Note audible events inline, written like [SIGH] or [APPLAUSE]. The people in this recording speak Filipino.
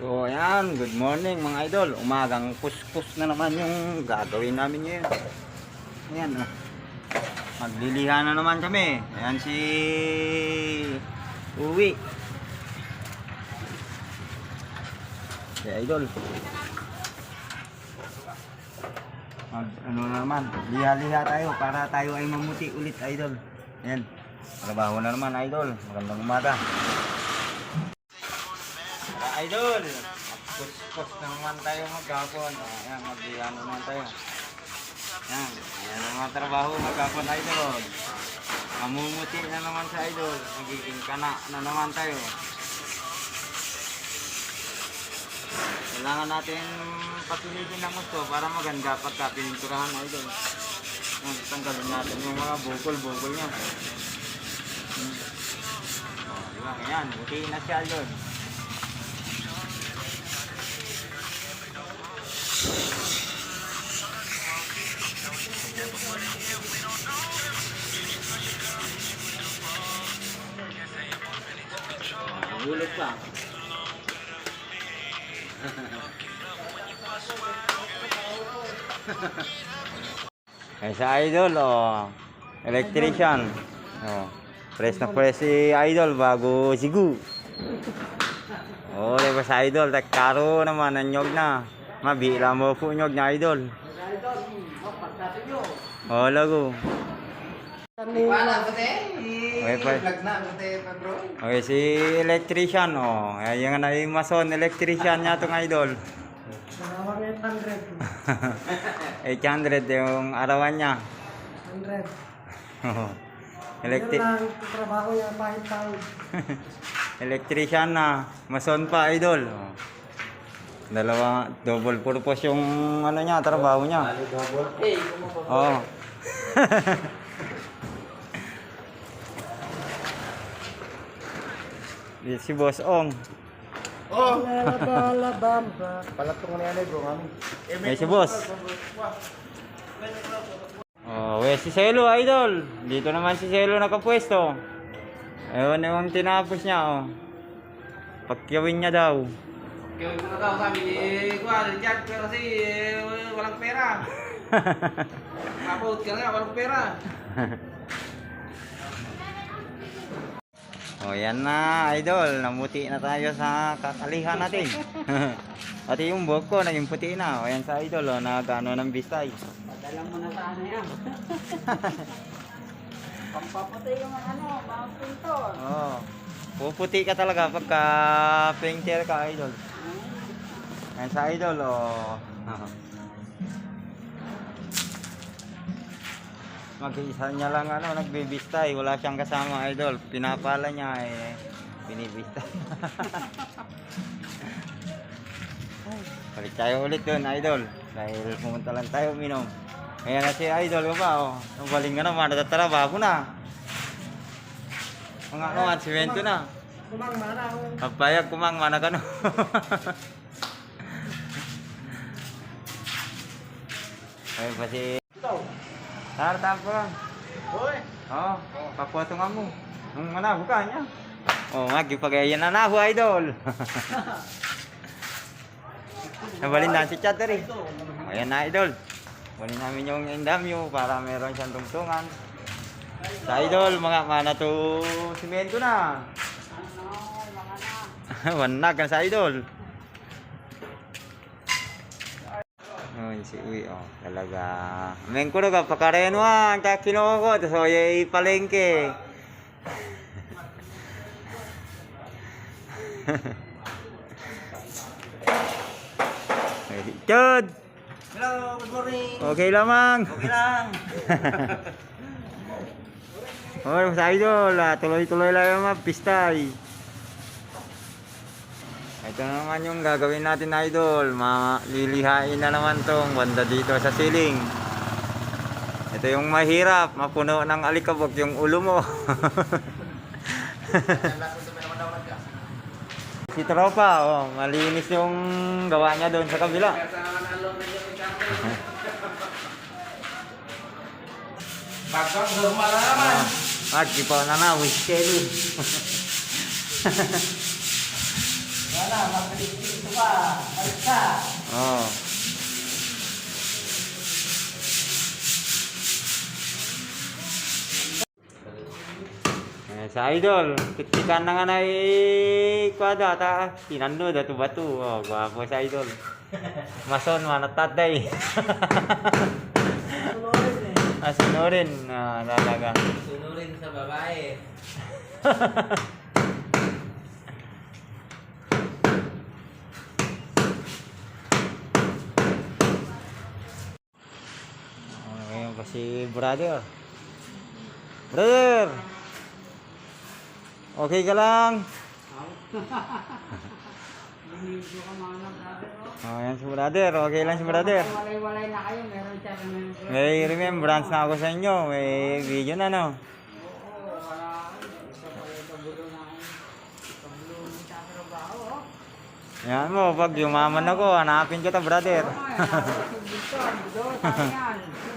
So ayan, good morning mga idol. Umagang puspos na naman yung gagawin namin ngayon. Ayan oh. Magliliha na naman kami. Ayan si Uwi. Si idol. Mag, ano na naman, liha-liha tayo para tayo ay mamuti ulit idol. Ayan. Trabaho na naman idol. Magandang umaga. Idol! Puspos na naman tayo maghapon. Ayan, mag-ano naman tayo. Ayan, yan ang mga trabaho maghapon, idol. Mamumuti na naman sa idol. Magiging kana na naman tayo. Kailangan natin patilitin ng gusto para maganda pagka pininturahan, idol. Ayan, tanggalin natin yung mga bukol-bukol niya. Hmm. O, di ba? Ayan, buti na siya, idol. Hulog pa. [LAUGHS] Ay sa idol oh. Electrician. Oh. Press na press si idol bago sigu. Oh, di ba sa idol? Karo naman ang nyog na. Mabila mo po nyog na idol. Oh, lago. Wala te? Okay. Vlog na pa bro? Okay, si electrician oh. Ay, yung na yung mason electrician niya tong idol. Dalawang 800. 800 yung arawan niya. [LAUGHS] 100. Oh. Yan Electric trabaho niya pahit-pahit. electrician na. Mason pa idol. Oh. Dalawa double purpose yung ano niya, trabaho niya. Eh, Oh. [LAUGHS] Di si Boss Ong. Oh! Lalabamba. [LAUGHS] Palatong na yan eh bro kami. Eh si Boss. Oh, we si Selo idol. Dito naman si Selo nakapwesto. Ewan yung tinapos niya oh. Pagkyawin niya daw. Kaya ko na daw sabi ni Kuya Richard pero kasi walang pera. Mapot ka nga, walang pera. oh, yan na idol. Namuti na tayo sa kakalihan natin. [LAUGHS] Pati yung buhok ko naging puti na. O yan sa idol oh, nagano ng bistay. Dala mo na sa ano yan. [LAUGHS] Pampapatay yung ano, mga pintor. Oh. Puputi ka talaga pagka painter ka idol. Yan sa idol oh. Mag-isa niya lang ano, nagbibistay. Wala siyang kasama idol. Pinapala niya eh. Binibistay. [LAUGHS] Balik tayo ulit dun idol. Dahil pumunta lang tayo minom. Ayan na si idol ko ba oh. Ang baling ka naman, natatrabaho na. Mga naman, simento na. Kumang mana ako. Pagpayag kumang mana ka no. [LAUGHS] Ay pa si... Tar, tapo lang. Hoy! Oo, oh, papoto nga mo. Nung manaho ka niya. Oo, oh, magipagayan na naho, idol. [LAUGHS] Nabalin na si Chad rin. Ayan na, idol. Kunin namin yung indamyo para meron siyang tungtungan. Sa idol, mga mana to simento na. [LAUGHS] Wanag ka sa idol. Si Uy, oh, talaga. Amen ko ka, pakareno ah, ang kakino ko, tapos oye palengke. [LAUGHS] Chod! Hello, good morning! Okay lamang. Okay lang! Oh, sa idol, tuloy-tuloy lang yung mga pistay. Ito na naman yung gagawin natin idol. Malilihain na naman tong banda dito sa ceiling. Ito yung mahirap, mapuno ng alikabok yung ulo mo. [LAUGHS] si Tropa, oh, malinis yung gawa niya doon sa kabila. Bagsak normal na naman! Ah, di pa na na, whiskey. [LAUGHS] Na, dito ka. Alis ka. Oo. Eh, sa idol, tiktikan na nga na eh, kwada, ta, tinando, datu batu, oh, gwapo sa idol. Mason, manataday. Tuloy eh. ah, sunurin, ah, talaga. Sunurin sa babae. [LAUGHS] Oh, ngayon pa si brother. Brother! Okay ka lang? [LAUGHS] Oh. Yan si brother. Okay lang si brother. Walay-walay na kayo, meron siya remember. May remembrance na ako sa inyo. May video na, no? Oo, wala. Isa pa yung kabulo na kabulo mo sa trabaho, oh. Yan mo, pag yumaman ako, hanapin ko ta, brother. Oo, [LAUGHS] yan. Dito, dito, saan yan?